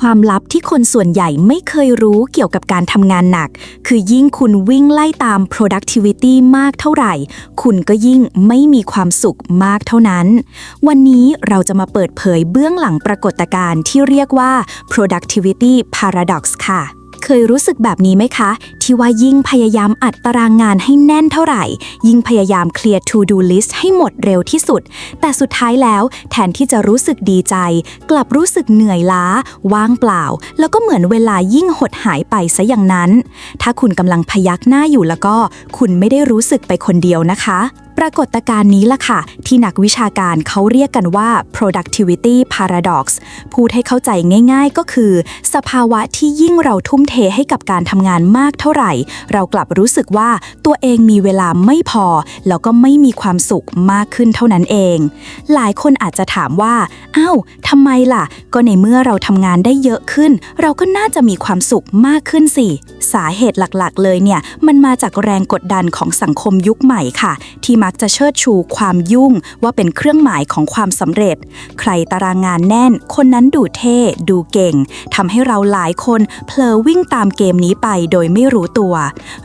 ความลับที่คนส่วนใหญ่ไม่เคยรู้เกี่ยวกับการทำงานหนัก คือยิ่งคุณวิ่งไล่ตาม productivity มากเท่าไหร่ คุณก็ยิ่งไม่มีความสุขมากเท่านั้น วันนี้เราจะมาเปิดเผยเบื้องหลังปรากฏการณ์ที่เรียกว่า productivity paradox ค่ะ เคยรู้สึกแบบนี้ไหมคะ ที่ว่ายิ่งพยายามอัดตารางงานให้แน่นเท่าไหร่ ยิ่งพยายามเคลียร์ to do list ให้หมดเร็วที่สุด แต่สุดท้ายแล้วแทนที่จะรู้สึกดีใจ กลับรู้สึกเหนื่อยล้า ว่างเปล่า แล้วก็เหมือนเวลายิ่งหดหายไปซะอย่างนั้น ถ้าคุณกำลังพยักหน้าอยู่แล้วก็ คุณไม่ได้รู้สึกไปคนเดียวนะคะ ปรากฏการณ์นี้ล่ะค่ะ ที่นักวิชาการเขาเรียกกันว่า productivity paradox พูดให้เข้าใจง่ายๆก็คือ สภาวะที่ยิ่งเราทุ่มเทให้กับการทำงานมากเท่าไหร่ เรากลับรู้สึกว่าตัวเองมีเวลาไม่พอ แล้วก็ไม่มีความสุขมากขึ้นเท่านั้นเอง หลายคนอาจจะถามว่าอ้าวทำไมล่ะ ก็ในเมื่อเราทำงานได้เยอะขึ้น เราก็น่าจะมีความสุขมากขึ้นสิ สาเหตุหลักๆ เลยเนี่ย มันมาจากแรงกดดันของสังคมยุคใหม่ค่ะ ที่มักจะเชิดชูความยุ่งว่าเป็นเครื่องหมายของความสำเร็จ ใครตารางงานแน่น คนนั้นดูเท่ ดูเก่งทำให้เราหลายคนเพลอวิ่งตามเกมนี้ไปโดยไม่รู้ตัว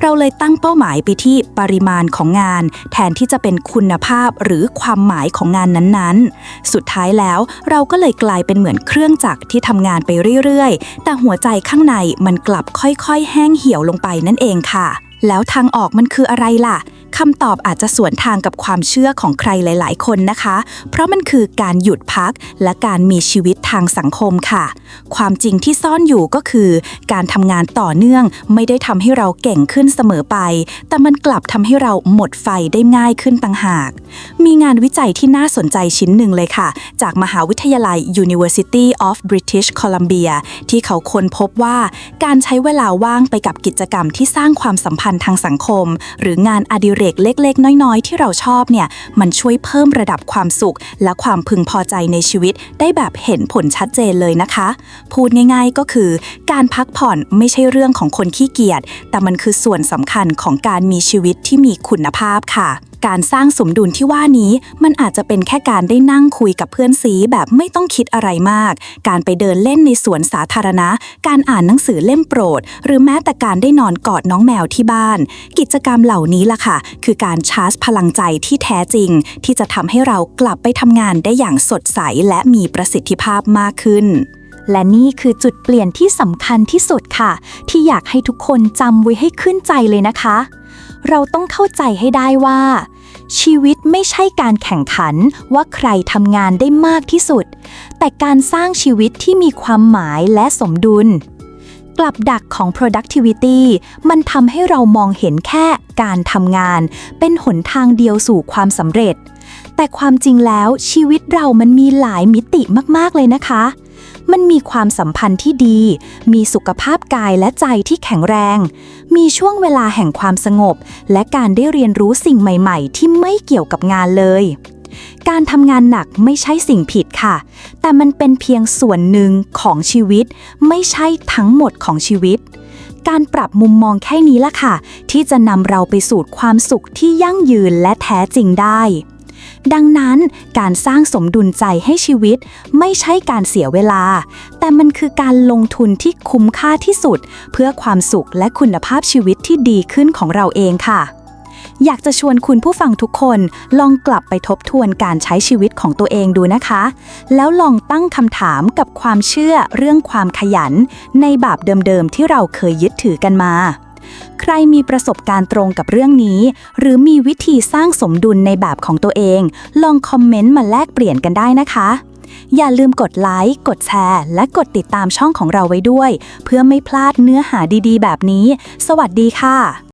เราเลยตั้งเป้าหมายไปที่ปริมาณของงาน แทนที่จะเป็นคุณภาพหรือความหมายของงานนั้นๆ สุดท้ายแล้วเราก็เลยกลายเป็นเหมือนเครื่องจักรที่ทำงานไปเรื่อยๆ แต่หัวใจข้างในมันกลับค่อยๆ แห้งเหี่ยวลงไปนั่นเองค่ะ แล้วทางออกมันคืออะไรล่ะ คำตอบอาจจะสวนทางกับความเชื่อของใครหลาย ๆ คนนะคะ เพราะมันคือการหยุดพักและการมีชีวิตทางสังคมค่ะ ความจริงที่ซ่อนอยู่ก็คือ การทำงานต่อเนื่องไม่ได้ทำให้เราเก่งขึ้นเสมอไป แต่มันกลับทำให้เราหมดไฟได้ง่ายขึ้นต่างหาก มีงานวิจัยที่น่าสนใจชิ้นหนึ่งเลยค่ะ จากมหาวิทยาลัย University of British Columbia ที่เขาค้นพบว่า การใช้เวลาว่างไปกับกิจกรรมที่สร้างความสัมพันธ์ทางสังคม หรืองานอดิเรกเล็ก ๆ น้อยๆ ที่เราชอบเนี่ย มันช่วยเพิ่มระดับความสุข และความพึงพอใจในชีวิต ได้แบบเห็นผลชัดเจนเลยนะคะ พูดง่ายๆก็คือ การพักผ่อนไม่ใช่เรื่องของคนขี้เกียจแต่มันคือส่วนสำคัญของการมีชีวิตที่มีคุณภาพค่ะ การสร้างสมดุลที่ว่านี้ มันอาจจะเป็นแค่การได้นั่งคุยกับเพื่อนซีแบบไม่ต้องคิดอะไรมาก การไปเดินเล่นในสวนสาธารณะ การอ่านหนังสือเล่มโปรด หรือแม้แต่การได้นอนกอดน้องแมวที่บ้าน กิจกรรมเหล่านี้ล่ะค่ะ คือการชาร์จพลังใจที่แท้จริง ที่จะทำให้เรากลับไปทำงานได้อย่างสดใสและมีประสิทธิภาพมากขึ้นและนี่คือจุดเปลี่ยนที่สำคัญที่สุดค่ะ ที่อยากให้ทุกคนจำไว้ให้ขึ้นใจเลยนะคะ เราต้องเข้าใจให้ได้ว่า ชีวิตไม่ใช่การแข่งขันว่าใครทำงานได้มากที่สุด แต่การสร้างชีวิตที่มีความหมายและสมดุล กลับดักของ productivity มันทำให้เรามองเห็นแค่การทำงาน เป็นหนทางเดียวสู่ความสำเร็จ แต่ความจริงแล้วชีวิตเรามันมีหลายมิติมากๆเลยนะคะ มันมีความสัมพันธ์ที่ดี มีสุขภาพกายและใจที่แข็งแรง มีช่วงเวลาแห่งความสงบ และการได้เรียนรู้สิ่งใหม่ ๆ ที่ไม่เกี่ยวกับงานเลยการทำงานหนักไม่ใช่สิ่งผิดค่ะ แต่มันเป็นเพียงส่วนหนึ่งของชีวิต ไม่ใช่ทั้งหมดของชีวิต การปรับมุมมองแค่นี้ละค่ะ ที่จะนำเราไปสู่ความสุขที่ยั่งยืนและแท้จริงได้ ดังนั้นการสร้างสมดุลใจให้ชีวิตไม่ใช่การเสียเวลา แต่มันคือการลงทุนที่คุ้มค่าที่สุด เพื่อความสุขและคุณภาพชีวิตที่ดีขึ้นของเราเองค่ะ อยากจะชวนคุณผู้ฟังทุกคนลองกลับไปทบทวนการใช้ชีวิตของตัวเองดูนะคะ แล้วลองตั้งคำถามกับความเชื่อเรื่องความขยัน ในแบบเดิมๆที่เราเคยยึดถือกันมา ใครมีประสบการณ์ตรงกับเรื่องนี้ หรือมีวิธีสร้างสมดุลในแบบของตัวเอง ลองคอมเมนต์มาแลกเปลี่ยนกันได้นะคะ อย่าลืมกดไลค์ กดแชร์ และกดติดตามช่องของเราไว้ด้วย เพื่อไม่พลาดเนื้อหาดีๆ แบบนี้ สวัสดีค่ะ